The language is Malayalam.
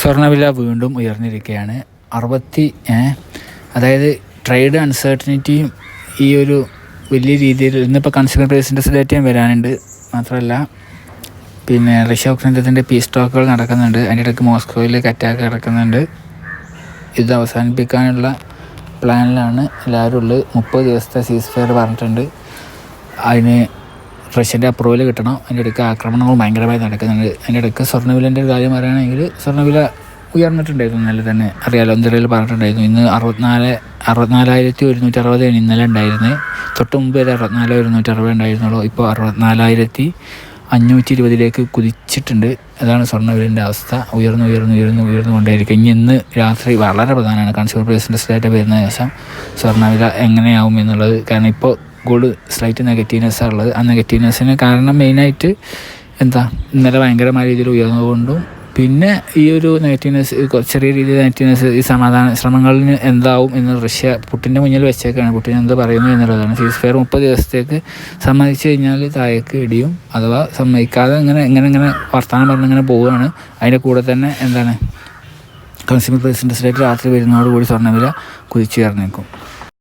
സ്വർണവില വീണ്ടും ഉയർന്നിരിക്കുകയാണ്. അറുപത്തി അതായത് ട്രേഡ് അൺസർട്ടനിറ്റിയും ഈ ഒരു വലിയ രീതിയിൽ ഇന്നിപ്പോൾ കൺസ്യൂമർ പ്രൈസിന്റെ ഡേറ്റയും വരാനുണ്ട്. മാത്രമല്ല പിന്നെ റഷ്യ ഉക്രൈന്റെ പീസ് ടോക്കുകൾ നടക്കുന്നുണ്ട്. അതിന്റെ ഇടയ്ക്ക് മോസ്കോയിലേക്ക് അറ്റാക്ക് നടക്കുന്നുണ്ട്. ഇത് അവസാനിപ്പിക്കാനുള്ള പ്ലാനിലാണ് എല്ലാവരും ഉള്ളത്. മുപ്പത് ദിവസത്തെ സീസ് ഫെയർ പറഞ്ഞിട്ടുണ്ട്. അതിന് റഷ്യന്റെ അപ്രൂവൽ കിട്ടണം. അതിന്റെ ഇടയ്ക്ക് ആക്രമണങ്ങൾ ഭയങ്കരമായി നടക്കുന്നുണ്ട്. അതിന്റെ ഇടയ്ക്ക് സ്വർണവിലന്റെ ഒരു കാര്യം പറയുകയാണെങ്കിൽ സ്വർണവില ഉയർന്നിട്ടുണ്ടായിരുന്നു. ഇന്നലെ തന്നെ അറിയാലോ എന്തെങ്കിലും പറഞ്ഞിട്ടുണ്ടായിരുന്നു. ഇന്ന് അറുപത്തിനാല് അറുപത്തിനാലായിരത്തി ഒരുന്നൂറ്റി അറുപതാണ് ഇന്നലെ ഉണ്ടായിരുന്നത്. തൊട്ട് മുമ്പ് വരെ അറുപത്തിനാല് ഒരുന്നൂറ്റി അറുപത് ഉണ്ടായിരുന്നുള്ളൂ. ഇപ്പോൾ അറുപത്തിനാലായിരത്തി അഞ്ഞൂറ്റി ഇരുപതിലേക്ക് കുതിച്ചിട്ടുണ്ട്. അതാണ് സ്വർണവിലിന്റെ അവസ്ഥ. ഉയർന്നു ഉയർന്നു ഉയർന്നു ഉയർന്നു കൊണ്ടേയിരിക്കും. ഇനി ഇന്ന് രാത്രി വളരെ പ്രധാനമാണ്. കൺസ്യൂമർ പ്രൈസിന്റെ ഡേറ്റ വരുന്ന ദിവസം സ്വർണവില എങ്ങനെയാവും എന്നുള്ളത്. കാരണം ഇപ്പോൾ ഗോൾഡ് സ്ലൈറ്റ് നെഗറ്റീവ്നെസ്സാണ് ഉള്ളത് ആ നെഗറ്റീവ്നെസ്സിന് കാരണം മെയിനായിട്ട് എന്താ ഇന്നലെ ഭയങ്കരമായ രീതിയിൽ ഉയർന്നുകൊണ്ടും പിന്നെ ഈ ഒരു നെഗറ്റീവ്നെസ് ചെറിയ രീതിയിൽ നെഗറ്റീവ്നെസ് ഈ സമാധാന ശ്രമങ്ങളിന് എന്താവും എന്ന് റഷ്യ പുട്ടിന്റെ മുന്നിൽ വെച്ചേക്കാണ്. പുട്ടിൻ എന്ത് പറയുന്നു എന്നുള്ളതാണ്. സീസ് ഫെയർ മുപ്പത് ദിവസത്തേക്ക് സമ്മതിച്ചു കഴിഞ്ഞാൽ താഴേക്ക് ഇടിയും അഥവാ സമ്മതിക്കാതെ ഇങ്ങനെ ഇങ്ങനെ ഇങ്ങനെ വർത്തമാനം പറഞ്ഞ് ഇങ്ങനെ പോവുകയാണ്. അതിന്റെ കൂടെ തന്നെ എന്താണ് കൺസ്യൂമർ പ്രൈസ് റേറ്റ് രാത്രി വരുന്നതോടുകൂടി സ്വർണവില കുതിച്ചുയർന്നേക്കും